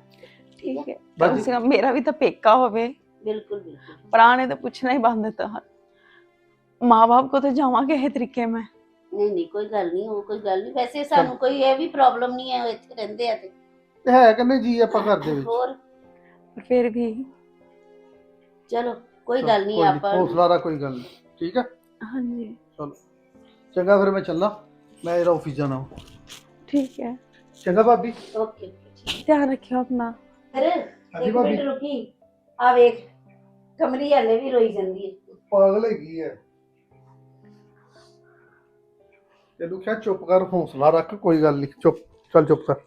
ਠੀਕ ਹੈ। ਬਸ ਕਮ ਸੇ ਕਮ ਮੇਰਾ ਵੀ ਤਾਂ ਪੇਕਾ ਹੋਵੇ। ਬਿਲਕੁਲ ਬਿਲकुल ਭਰਾ ਨੇ ਤਾਂ ਪੁੱਛਣਾ ਹੀ ਬੰਦ ਦਿੱਤਾ ਮਾਂ-ਬਾਪ ਕੋ ਤਾਂ ਜਾਵਾਂਗੇ ਇਹ ਤਰੀਕੇ ਮੈਂ? ਨਹੀਂ ਨਹੀਂ ਕੋਈ ਗੱਲ ਨਹੀਂ ਉਹ ਕੋਈ ਗੱਲ ਨਹੀਂ। ਵੈਸੇ ਸਾਨੂੰ ਕੋਈ ਇਹ ਵੀ ਪ੍ਰੋਬਲਮ ਨਹੀਂ ਹੈ ਉਹ ਇੱਥੇ ਰਹਿੰਦੇ ਆ ਤੇ। ਤੇ ਹੈ ਕਹਿੰਦੇ ਜੀ ਆਪਾਂ ਘਰ ਦੇ ਵਿੱਚ। ਹੋਰ? ਪਰ ਫਿਰ ਵੀ। ਚਲੋ ਕੋਈ ਗੱਲ ਨਹੀਂ ਕੋਈ ਆਪਾਂ ਹੌਸਲਾ ਦਾ ਕੋਈ ਗੱਲ ਨਹੀਂ ਠੀਕ ਹੈ? ਹਾਂਜੀ। ਚੰਗਾ ਫਿਰ ਮੈਂ ਚੱਲਾਂ ਮੈਂ ਇਹਦਾ ਆਫਿਸ ਜਾਣਾ ਵਾ। ਠੀਕ ਹੈ। ਚੰਗਾ ਭਾਬੀ। ਓਕੇ ਧਿਆਨ ਰੱਖਿਓ ਆਪਣਾ। ਅਰੇ ਹਾਂਜੀ ਇੱਕ ਭਾਬੀ। ਮਿੰਟ ਰੁਕੀ। ਆ ਵੇਖ ਕਮਰੀ ਹਲੇ ਵੀ ਰੋਈ ਜਾਂਦੀ ਹੈ। ਪਾਗਲ ਹੈਗੀ ਹੈ। ਤੈਨੂੰ ਕਿਹਾ ਚੁੱਪ ਕਰ ਹੌਸਲਾ ਰੱਖ ਕੋਈ ਗੱਲ ਨਹੀਂ ਚੁੱਪ ਚੱਲ ਚੁੱਪ ਕਰ।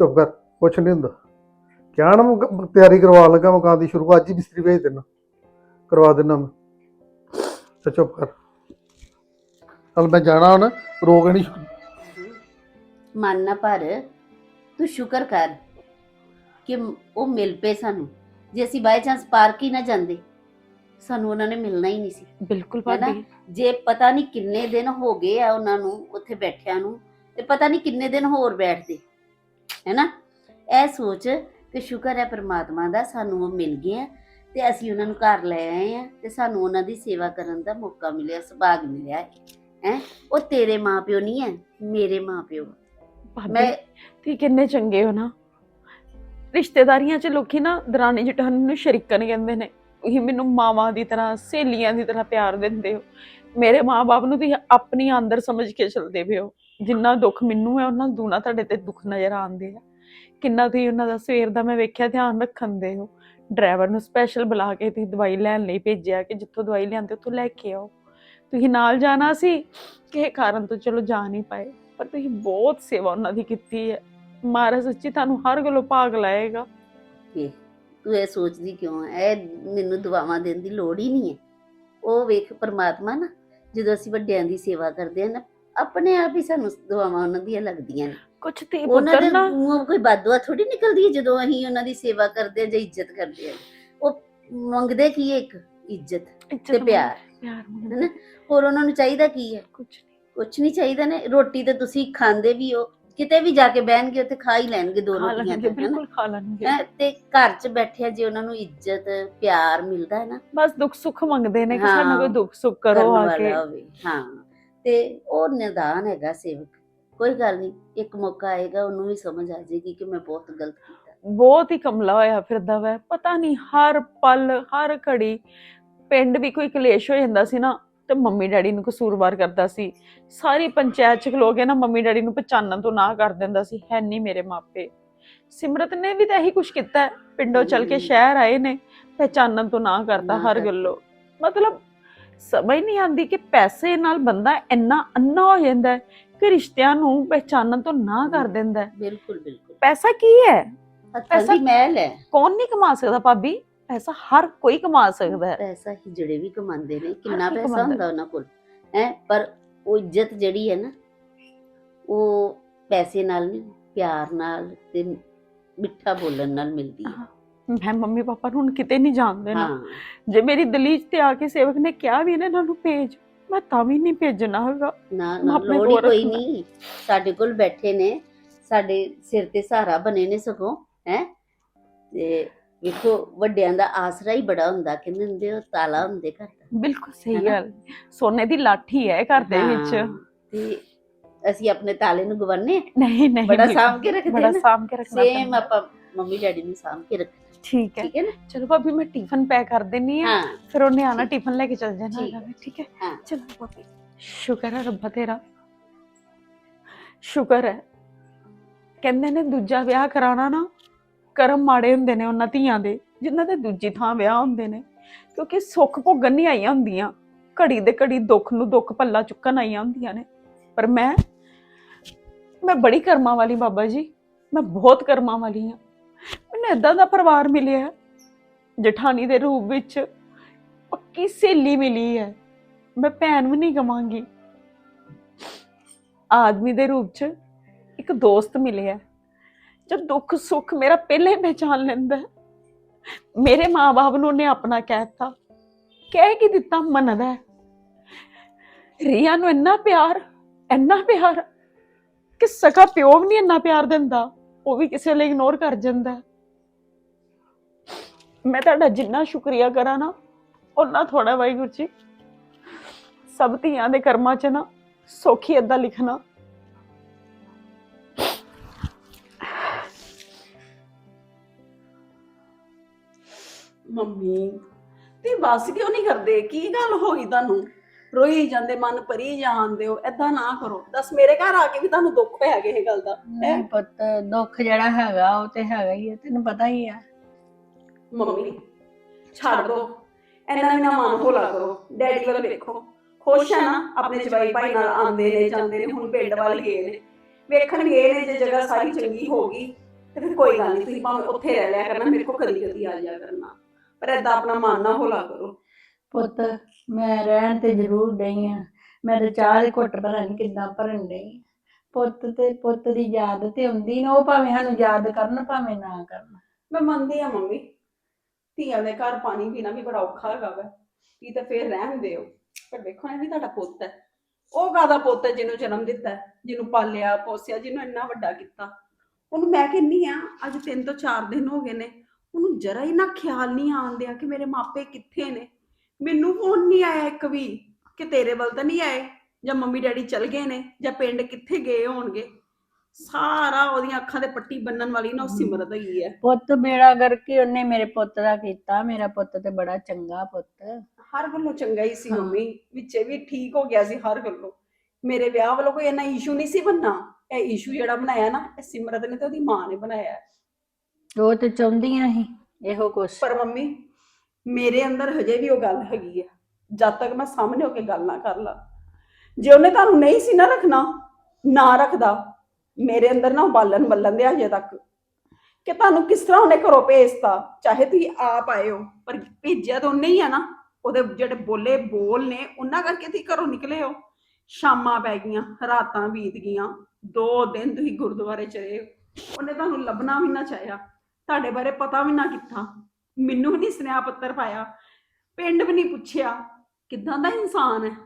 ਚੁੱਪ ਕਰ ਕੁਛ ਨਹੀਂ ਹੁੰਦਾ। ਕਿਆ ਨਾ ਮੈਂ ਤਿਆਰੀ ਕਰਵਾ ਲੱਗਾ ਮਕਾਨ ਦੀ ਸ਼ੁਰੂ ਅੱਜ ਹੀ ਮਿਸਤਰੀ ਭੇਜ ਦੇਣਾ। ਕਰਵਾ ਦੇਣਾ ਮੈਂ। ਤੇ ਚੁੱਪ ਕਰ। ਚੱਲ ਮੈਂ ਜਾਣਾ ਹੁਣ ਰੋਗ ਨਹੀਂ ਮਨ ਨਾ ਭਰ ਤੂੰ ਸ਼ੁਕਰ ਕਰ ਕਿ ਉਹ ਮਿਲ ਪਏ ਸਾਨੂੰ। ਜੇ ਅਸੀਂ ਬਾਈ ਚਾਂਸ ਪਾਰਕ ਹੀ ਨਾ ਜਾਂਦੇ ਸਾਨੂੰ ਉਹਨਾਂ ਨੇ ਮਿਲਣਾ ਹੀ ਨਹੀਂ ਸੀ। ਬਿਲਕੁਲ? ਭਾਬੀ। ਜੇ ਪਤਾ ਨਹੀਂ ਕਿੰਨੇ ਦਿਨ ਹੋ ਗਏ ਆ ਉਹਨਾਂ ਨੂੰ ਉੱਥੇ ਬੈਠਿਆਂ ਨੂੰ ਤੇ ਪਤਾ ਨਹੀਂ ਕਿੰਨੇ ਦਿਨ ਹੋਰ ਬੈਠਦੇ। ਹੈਨਾ? ਇਹ ਸੋਚ ਕਿ ਸ਼ੁਕਰ ਹੈ ਪ੍ਰਮਾਤਮਾ ਦਾ ਸਾਨੂੰ ਉਹ ਮਿਲ ਗਏ ਆ ਤੇ ਅਸੀਂ ਉਹਨਾਂ ਨੂੰ ਘਰ ਲੈ ਆਏ ਆ ਤੇ ਸਾਨੂੰ ਉਹਨਾਂ ਦੀ ਸੇਵਾ ਕਰਨ ਦਾ ਮੌਕਾ ਮਿਲਿਆ ਸੁਭਾਗ ਮਿਲਿਆ ਹੈ? ਉਹ ਤੇਰੇ ਮਾਪਿਓ ਨਹੀਂ ਹੈ ਮੇਰੇ ਮਾਪਿਓ। ਭਾਬੀ ਮੈਂ ਤੁਸੀਂ ਕਿੰਨੇ ਚੰਗੇ ਹੋ ਨਾ। ਰਿਸ਼ਤੇਦਾਰੀਆਂ 'ਚ ਲੋਕੀ ਨਾ ਦਰਾਣੀ ਜਠਾਣੀ ਨੂੰ ਸ਼ਰੀਕਨ ਕਹਿੰਦੇ ਨੇ। ਉਹੀ ਮੈਨੂੰ ਮਾਵਾਂ ਦੀ ਤਰ੍ਹਾਂ ਸਹੇਲੀਆਂ ਦੀ ਤਰ੍ਹਾਂ ਪਿਆਰ ਦਿੰਦੇ ਹੋ। ਮੇਰੇ ਮਾਪੇ ਨੂੰ ਤੁਸੀਂ ਆਪਣੀ ਅੰਦਰ ਸਮਝ ਕੇ ਚੱਲਦੇ ਪਏ ਹੋ। ਜਿੰਨਾ ਦੁੱਖ ਮੈਨੂੰ ਹੈ, ਉਹਨਾਂ ਦੂਣਾ ਤੁਹਾਡੇ ਤੇ ਦੁੱਖ ਨਜ਼ਰ ਆਉਂਦੇ ਆ। ਕਿੰਨਾ ਤੁਸੀਂ ਉਹਨਾਂ ਦਾ ਸਵੇਰ ਦਾ ਮੈਂ ਵੇਖਿਆ, ਧਿਆਨ ਰੱਖਣ ਦੇ ਹੋ। ਡਰਾਈਵਰ ਨੂੰ ਸਪੈਸ਼ਲ ਬੁਲਾ ਕੇ ਤੁਸੀਂ ਦਵਾਈ ਲੈਣ ਲਈ ਭੇਜਿਆ ਕਿ ਜਿੱਥੋਂ ਦਵਾਈ ਲਿਆਂਦੇ ਉੱਥੋਂ ਲੈ ਕੇ ਆਓ। ਤੁਸੀਂ ਨਾਲ ਜਾਣਾ ਸੀ, ਕਿਸੇ ਕਾਰਨ ਤੋਂ ਚਲੋ ਜਾ ਨਹੀਂ ਪਾਏ, ਪਰ ਤੁਸੀਂ ਬਹੁਤ ਸੇਵਾ ਉਹਨਾਂ ਦੀ ਕੀਤੀ ਹੈ। ਮਹਾਰਾਜ ਸੱਚੀ ਤੁਹਾਨੂੰ ਹਰ ਗੱਲੋਂ ਭਾਗ ਲਾਏਗਾ। ਇਹ ਤੂੰ ਇਹ ਸੋਚਦੀ ਕਿਉਂ ਹੈ ਇਹ ਮੈਨੂੰ ਦੁਆਵਾਂ ਦੇਣ ਦੀ ਲੋੜ ਹੀ ਨਹੀਂ ਹੈ ਉਹ ਵੇਖ ਪ੍ਰਮਾਤਮਾ ਨਾ, ਜਦੋਂ ਅਸੀਂ ਵੱਡਿਆਂ ਦੀ ਸੇਵਾ ਕਰਦੇ ਹਾਂ ਨਾ ਆਪਣੇ ਆਪ ਹੀ ਸਾਨੂੰ ਦੁਆਵਾਂ ਉਹਨਾਂ ਦੀਆਂ ਲੱਗਦੀਆਂ ਨੇ। ਕੁਛ ਤੇ ਉਹਨਾਂ ਪੁੱਤਰ ਦੇ ਨਾ ਮੂੰਹੋਂ ਕੋਈ ਬਦਦੁਆ ਥੋੜੀ ਨਿਕਲਦੀ ਹੈ ਜਦੋਂ ਅਸੀਂ ਉਹਨਾਂ ਦੀ ਸੇਵਾ ਕਰਦੇ ਹਾਂ ਜਾਂ ਇੱਜ਼ਤ ਕਰਦੇ ਹਾਂ। ਉਹ ਮੰਗਦੇ ਕੀ ਹੈ ਇੱਕ? ਇੱਜ਼ਤ ਇੱਜ਼ਤ ਤੇ ਪਿਆਰ। ਪਿਆਰ ਮੰਗਦੇ ਹੈਨਾ ਹੋਰ ਉਹਨਾਂ ਨੂੰ ਚਾਹੀਦਾ ਕੀ ਹੈ? ਕੁਛ ਨਹੀਂ। ਕੁਝ ਨਹੀਂ ਚਾਹੀਦਾ ਨੇ। ਰੋਟੀ ਤੇ ਤੁਸੀਂ ਖਾਂਦੇ ਵੀ ਹੋ। ਕਿਤੇ ਵੀ ਜਾ ਕੇ ਬਹਿਣਗੇ ਉੱਥੇ ਖਾ ਹੀ ਲੈਣਗੇ ਦੋ ਖਾ ਰੋਟੀਆਂ ਲੈਣਗੇ ਤਾਂ, ਹੈਨਾ? ਬਿਲਕੁਲ ਖਾ ਲੈਣਗੇ। ਹੈਂ, ਤੇ ਘਰ 'ਚ ਬੈਠਿਆ ਜੇ ਉਹਨਾਂ ਨੂੰ ਇੱਜ਼ਤ ਪਿਆਰ ਮਿਲਦਾ ਹੈ ਨਾ? ਬਸ ਦੁੱਖ ਸੁੱਖ ਮੰਗਦੇ ਨੇ ਕਿ ਸਾਨੂੰ। ਕੋਈ ਦੁੱਖ ਸੁੱਖ ਕਰਨ ਕਰੋ ਆ ਵਾਲਾ ਕੇ। ਹੋਵੇ। ਹਾਂ। ਤੇ ਉਹ ਨਿਦਾਨ ਹੈਗਾ ਸੇਵਕ ਕੋਈ ਗੱਲ ਨਹੀਂ ਇੱਕ ਮੌਕਾ ਆਏਗਾ ਉਹਨੂੰ ਵੀ ਸਮਝ ਆ ਜਾਏਗੀ ਕਿ ਮੈਂ ਬਹੁਤ ਗਲਤ ਕੀਤਾ ਬਹੁਤ ਹੀ ਕਮਲਾ ਹੋਇਆ ਫਿਰਦਾ ਵੈ ਪਤਾ ਨਹੀਂ ਹਰ ਪਲ ਹਰ ਘੜੀ ਪਿੰਡ ਵੀ ਕੋਈ ਕਲੇਸ਼ ਹੋ ਜਾਂਦਾ ਸੀ ਨਾ ਤੇ ਮੰਮੀ ਡੈਡੀ ਨੂੰ ਕਸੂਰਵਾਰ ਕਰਦਾ ਸੀ ਸਾਰੀ ਪੰਚਾਇਤ ਚ ਖਲੋ ਕੇ ਨਾ ਮੰਮੀ ਡੈਡੀ ਨੂੰ ਪਛਾਣਨ ਤੋਂ ਨਾ ਕਰ ਦਿੰਦਾ ਸੀ ਹੈ ਨਹੀਂ ਮੇਰੇ ਮਾਪੇ ਸਿਮਰਤ ਨੇ ਵੀ ਤਾਂ ਇਹੀ ਕੁਝ ਕੀਤਾ। ਪਿੰਡੋਂ ਚੱਲ ਕੇ। ਸ਼ਹਿਰ ਆਏ ਨੇ ਪਹਿਚਾਨਣ ਤੋਂ ਨਾ ਕਰਤਾ ਨਾ ਹਰ। ਗੱਲੋਂ ਮਤਲਬ ਸਮਝ ਨਹੀਂ ਆਉਂਦੀ ਕਿ ਪੈਸੇ ਨਾਲ ਬੰਦਾ ਇੰਨਾ ਅੰਨਾ ਹੋ ਜਾਂਦਾ ਹੈ ਕਿ ਰਿਸ਼ਤਿਆਂ ਨੂੰ ਪਹਿਚਾਨਣ ਤੋਂ ਨਾ ਕਰ ਦਿੰਦਾ ਹੈ। ਬਿਲਕੁਲ ਬਿਲਕੁਲ। ਪੈਸਾ ਕੀ ਹੈ? ਐਸਾ- ਦੀ ਮੈਲ ਹੈ। ਕੌਣ ਨਹੀਂ ਕਮਾ ਸਕਦਾ ਭਾਬੀ? ਪੈਸਾ ਹਰ ਕੋਈ ਕਮਾ ਸਕਦਾ ਹੈ। ਪੈਸਾ ਹੀ ਜਿਹੜੇ ਵੀ ਕਮਾਉਂਦੇ ਨੇ ਕਿੰਨਾ ਕੋਈ ਪੈਸਾ ਕਮਾਉਂਦਾ। ਹੁੰਦਾ ਉਹਨਾਂ ਕੋਲ ਹੈ? ਪਰ ਉਹ ਇੱਜ਼ਤ ਜਿਹੜੀ ਹੈ ਨਾ ਉਹ ਪੈਸੇ ਨਾਲ ਨਹੀਂ ਪਿਆਰ ਨਾਲ ਤੇ ਮਿੱਠਾ ਬੋਲਣ ਨਾਲ ਮਿਲਦੀ ਹੈ। ਮੈਂ ਮੰਮੀ ਪਾਪਾ ਨੂੰ ਹੁਣ ਕਿਤੇ ਨਹੀਂ ਜਾਣ ਦੇਣਾ ਹਾਂ ਜੇ ਮੇਰੀ ਦਲੀਜ ਤੇ ਆ ਕੇ ਸੇਵਕ ਨੇ ਕਿਹਾ ਵੀ ਨਾ ਇਹਨਾਂ ਨੂੰ ਭੇਜ ਮੈਂ ਤਾਂ ਵੀ ਨਹੀਂ ਭੇਜਣਾ ਹੈਗਾ ਨਾ ਮੈਂ ਨਾ ਆਪਣੇ ਲੋੜ ਹੀ ਕੋਲ ਕੋਈ ਰੱਖਣਾ। ਨਹੀਂ ਸਾਡੇ ਕੋਲ ਬੈਠੇ ਨੇ ਸਾਡੇ ਸਿਰ ਤੇ ਸਹਾਰਾ ਬਣੇ ਨੇ ਸਗੋਂ ਹੈ ਤੇ ਵੇਖੋ ਵੱਡਿਆਂ ਦਾ ਆਸਰਾ ਹੀ ਬੜਾ ਹੁੰਦਾ ਕਹਿੰਦੇ ਹੁੰਦੇ ਉਹ ਤਾਲਾ ਹੁੰਦੇ ਘਰ ਦਾ ਬਿਲਕੁਲ ਸਹੀ ਹੈਨਾ? ਗੱਲ ਸੋਨੇ ਦੀ ਲਾਠੀ ਹੈ ਘਰ ਦੇ ਵਿੱਚ ਹਾਂ, ਤੇ ਅਸੀਂ ਆਪਣੇ ਤਾਲੇ ਨੂੰ ਗਵਾਨੇ ਨਹੀਂ ਨਹੀਂ ਬੜਾ ਨਹੀਂ। ਸਾਂਭ ਕੇ ਰੱਖਦੇ ਬੜਾ ਨਾ ਸਾਂਭ ਕੇ ਰੱਖਣਾ ਸੇਮ ਪੈਂਦਾ। ਆਪਾਂ ਮੰਮੀ ਡੈਡੀ ਨੂੰ ਸਾਂਭ ਕੇ ਰੱਖ ਠੀਕ ਹੈ। ਠੀਕ ਹੈ ਨਾ? ਚਲੋ ਭਾਬੀ ਮੈਂ ਟਿਫਨ ਪੈਕ ਕਰ ਦਿੰਨੀ ਆ। ਹਾਂ। ਫਿਰ ਉਹਨੇ ਆਣਾ ਟਿਫਨ ਲੈ ਕੇ ਚੱਲ ਜਾਣਾ ਠੀਕ। ਹੈਗਾ ਵੇ, ਠੀਕ ਹੈ? ਹਾਂ। ਚਲੋ ਭਾਬੀ ਸ਼ੁਕਰ ਹੈ ਰੱਬਾ ਤੇਰਾ। ਸ਼ੁਕਰ ਹੈ। ਕਹਿੰਦੇ ਨੇ ਦੂਜਾ ਵਿਆਹ ਕਰਾਉਣਾ ਨਾ ਕਰਮ ਮਾੜੇ ਹੁੰਦੇ ਨੇ ਉਹਨਾਂ ਧੀਆਂ ਦੇ ਜਿਨ੍ਹਾਂ ਦੇ ਦੂਜੀ ਥਾਂ ਵਿਆਹ ਹੁੰਦੇ ਨੇ। ਕਿਉਂਕਿ ਸੁੱਖ ਭੋਗਣ ਨਹੀਂ ਆਈਆਂ ਹੁੰਦੀਆਂ। ਘੜੀ ਦੇ ਘੜੀ ਦੁੱਖ ਨੂੰ ਦੁੱਖ ਪੱਲਾ ਚੁੱਕਣ ਆਈਆਂ ਹੁੰਦੀਆਂ ਨੇ। ਪਰ ਮੈਂ ਮੈਂ ਬੜੀ ਕਰਮਾਂ ਵਾਲੀ ਬਾਬਾ ਜੀ। ਮੈਂ ਬਹੁਤ ਕਰਮਾਂ ਵਾਲੀ ਹਾਂ। ਮੈਨੂੰ ਏਦਾਂ ਦਾ ਪਰਿਵਾਰ ਮਿਲਿਆ ਹੈ, ਜਠਾਣੀ ਦੇ ਰੂਪ ਵਿੱਚ ਪੱਕੀ ਸਹੇਲੀ ਮਿਲੀ ਹੈ। ਮੈਂ ਭੈਣ ਵੀ ਨਹੀਂ ਕਵਾਂਗੀ। ਆਦਮੀ ਦੇ ਰੂਪ 'ਚ ਇੱਕ ਦੋਸਤ ਮਿਲਿਆ ਜੋ ਦੁੱਖ ਸੁੱਖ ਮੇਰਾ ਪਹਿਲੇ ਹੀ ਪਹਿਚਾਨ ਲੈਂਦਾ ਹੈ। ਮੇਰੇ ਮਾਪੇ ਨੂੰ ਉਹਨੇ ਆਪਣਾ ਕਹਿਤਾ ਕਹਿ ਕੀ ਦਿੱਤਾ? ਮੰਨਦਾ ਰੀਆ ਨੂੰ ਇੰਨਾ ਪਿਆਰ ਇੰਨਾ ਪਿਆਰ ਕਿ ਸਕਾ ਪਿਓ ਵੀ ਨਹੀਂ ਇੰਨਾ ਪਿਆਰ ਦਿੰਦਾ ਉਹ ਵੀ ਕਿਸੇ ਲਈ ਇਗਨੋਰ ਕਰ ਜਾਂਦਾ ਮੈਂ ਤੁਹਾਡਾ ਜਿੰਨਾ ਸ਼ੁਕਰੀਆ ਕਰਾਂ ਨਾ ਉਹਨਾਂ ਥੋੜਾ ਵਾਹਿਗੁਰੂ ਜੀ। ਸਭ ਧੀਆਂ ਦੇ ਕਰਮਾਂ 'ਚ ਨਾ ਸੌਖੀ ਏਦਾਂ ਲਿਖਣਾ। ਮੰਮੀ ਤੇ ਬਸ ਕਿਉਂ ਨਹੀਂ ਕਰਦੇ? ਕੀ ਗੱਲ ਹੋ ਗਈ ਤੁਹਾਨੂੰ? ਰੋਈ ਜਾਂਦੇ ਮਨ ਭਰੀ ਜਾਂਦੇ ਹੋ ਏਦਾਂ ਨਾ ਕਰੋ। ਦੱਸ ਮੇਰੇ ਘਰ ਆ ਕੇ ਵੀ ਤੁਹਾਨੂੰ ਦੁੱਖ ਹੋਇਆ ਕਿਸੇ ਗੱਲ ਦਾ ਨਹੀਂ ਪੁੱਤ ਦੁੱਖ ਜਿਹੜਾ ਹੈਗਾ ਉਹ ਤੇ ਹੈਗਾ ਹੀ ਹੈ ਤੈਨੂੰ ਪਤਾ ਹੀ ਆ। ਮੰਮੀ ਛੱਡ ਦੋ। ਇਹਨਾਂ ਵੀ ਨਾ ਮਨ ਹੋਲਾ ਕਰੋ। ਡੈਡੀ ਵੱਲ ਵੇਖੋ। ਖੁਸ਼ ਹੈ ਨਾ? ਆਪਣੇ ਜਵਾਈ ਭਾਈ ਨਾਲ ਆਉਂਦੇ ਨੇ ਜਾਂਦੇ ਨੇ ਹੁਣ ਪਿੰਡ ਵੱਲ ਗਏ ਨੇ। ਵੇਖਣ ਗਏ ਨੇ ਜੇ ਜਗ੍ਹਾ ਸਾਰੀ ਚੰਗੀ ਹੋ ਗਈ ਤੇ ਫਿਰ ਕੋਈ ਗੱਲ ਨਹੀਂ ਤੁਸੀਂ ਭਾਵੇਂ ਉੱਥੇ ਰਹਿ ਲਿਆ ਕਰਨਾ ਮੇਰੇ ਕੋਲ ਕਦੀ ਕਦੀ ਆ ਜਾਇਆ ਕਰਨਾ। ਪਰ ਏਦਾਂ ਆਪਣਾ ਮਨ ਨਾ ਹੋਲਾ ਕਰੋ। ਪੁੱਤ ਮੈਂ ਰਹਿਣ ਤੇ ਜ਼ਰੂਰ ਡਈ ਆ। ਮੈਂ ਤੇ ਚਾਹ ਦੇ ਘੁੱਟ ਪਤਾ ਨਹੀਂ ਕਿੱਦਾਂ ਭਰਨ ਡਈ ਪੁੱਤ ਤੇ ਪੁੱਤ ਦੀ ਯਾਦ ਤੇ ਹੁੰਦੀ ਨਾ ਉਹ ਭਾਵੇਂ ਸਾਨੂੰ ਯਾਦ ਕਰਨ ਭਾਵੇਂ ਨਾ ਕਰਨ। ਮੈਂ ਮੰਨਦੀ ਆ ਮੰਮੀ। ਧੀਆਂ ਦੇ ਘਰ ਪਾਣੀ ਪੀਣਾ ਵੀ ਬੜਾ ਔਖਾ ਹੈਗਾ ਵਾ। ਕੀ ਤਾਂ ਫੇਰ ਰਹਿਣ ਦਿਓ। ਪਰ ਵੇਖੋ ਇਹ ਵੀ ਤੁਹਾਡਾ ਪੁੱਤ ਹੈ। ਉਹ ਕਾਦਾ ਪੁੱਤ ਹੈ ਜਿਹਨੂੰ ਜਨਮ ਦਿੱਤਾ ਹੈ, ਜਿਹਨੂੰ ਪਾਲਿਆ ਪੋਸਿਆ ਜਿਹਨੂੰ ਇੰਨਾ ਵੱਡਾ ਕੀਤਾ। ਉਹਨੂੰ ਮੈਂ ਕਹਿੰਨੀ ਆ ਅੱਜ ਤਿੰਨ ਤੋਂ ਚਾਰ ਦਿਨ ਹੋ ਗਏ ਨੇ। ਉਹਨੂੰ ਜਰਾ ਹੀ ਨਾ ਖਿਆਲ ਨਹੀਂ ਆਉਂਦਿਆ ਕਿ ਮੇਰੇ ਮਾਪੇ ਕਿੱਥੇ ਨੇ। ਮੈਨੂੰ ਫੋਨ ਨਹੀਂ ਆਇਆ ਇੱਕ ਵੀ ਕਿ ਤੇਰੇ ਵੱਲ ਤਾਂ ਨਹੀਂ ਆਏ ਜਾਂ ਮੰਮੀ ਡੈਡੀ ਚਲ ਗਏ ਨੇ ਜਾਂ ਪਿੰਡ ਕਿੱਥੇ ਗਏ ਹੋਣਗੇ। ਸਾਰਾ ਉਹਦੀਆਂ ਅੱਖਾਂ ਦੇ ਪੱਟੀ ਬੰਨਣ ਵਾਲੀ ਨਾ ਉਹ ਸਿਮਰਤ ਹੈਗੀ ਹੈ ਪੁੱਤ ਮੇਰਾ ਕਰਕੇ ਉਹਨੇ ਮੇਰੇ ਪੁੱਤ ਦਾ ਕੀਤਾ ਮੇਰਾ ਪੁੱਤ ਤੇ ਬੜਾ ਚੰਗਾ ਪੁੱਤ। ਹਰ ਗੱਲੋਂ ਚੰਗਾ ਹੀ ਸੀ। ਮੰਮੀ ਵਿੱਚੇ ਵੀ ਠੀਕ ਹੋ ਗਿਆ ਸੀ ਹਰ ਗੱਲੋਂ। ਮੇਰੇ ਵਿਆਹ ਵੱਲੋਂ ਕੋਈ ਇੰਨਾ ਇਸ਼ੂ ਨਹੀਂ ਸੀ ਬੰਨਾ ਇਹ ਇਸ਼ੂ ਜਿਹੜਾ ਬਣਾਇਆ ਨਾ ਇਹ ਸਿਮਰਤ ਨੇ ਤੇ ਉਹਦੀ ਮਾਂ ਨੇ ਬਣਾਇਆ। ਹੈ। ਉਹ ਤੇ ਚਾਹੁੰਦੀਆਂ ਸੀ ਇਹੋ ਕੁਛ। ਪਰ ਮੰਮੀ ਮੇਰੇ ਅੰਦਰ ਹਜੇ ਵੀ ਉਹ ਗੱਲ ਹੈਗੀ ਹੈ ਜਦ ਤੱਕ ਮੈਂ ਸਾਹਮਣੇ ਹੋ ਕੇ ਗੱਲ ਨਾ ਕਰ ਲਾਂ। ਜੇ ਉਹਨੇ ਤੁਹਾਨੂੰ ਨਹੀਂ ਸੀ ਨਾ ਰੱਖਣਾ ਨਾ ਰੱਖਦਾ ਮੇਰੇ ਅੰਦਰ ਨਾ ਉਬਾਲਣ ਬਾਲਣ ਬੱਲਣ ਦੇ ਹਜੇ ਤੱਕ ਕਿ ਤੁਹਾਨੂੰ ਕਿਸ ਤਰ੍ਹਾਂ ਉਹਨੇ ਘਰੋਂ ਭੇਜਤਾ, ਚਾਹੇ ਤੁਸੀਂ ਆਪ ਆਏ ਹੋ, ਪਰ ਭੇਜਿਆ ਤਾਂ ਉਹਨੇ ਹੀ ਆ ਨਾ। ਉਹਦੇ ਜਿਹੜੇ ਬੋਲੇ ਬੋਲ ਨੇ, ਉਹਨਾਂ ਕਰਕੇ ਤੁਸੀਂ ਘਰੋਂ ਨਿਕਲੇ ਹੋ। ਸ਼ਾਮਾਂ ਪੈ ਗਈਆਂ, ਰਾਤਾਂ ਬੀਤ ਗਈਆਂ, ਦੋ ਦਿਨ ਤੁਸੀਂ ਗੁਰਦੁਆਰੇ ਚਲੇ ਉਹਨੇ ਤੁਹਾਨੂੰ ਲੱਭਣਾ ਵੀ ਨਾ ਚਾਹਿਆ, ਤੁਹਾਡੇ ਬਾਰੇ ਪਤਾ ਵੀ ਨਾ ਕੀਤਾ। ਮੈਨੂੰ ਵੀ ਨਹੀਂ ਸੁਨੇਹਾ ਪੱਤਰ ਪਾਇਆ, ਪਿੰਡ ਵੀ ਨਹੀਂ ਪੁੱਛਿਆ। ਕਿੱਦਾਂ ਦਾ ਇਨਸਾਨ ਹੈ?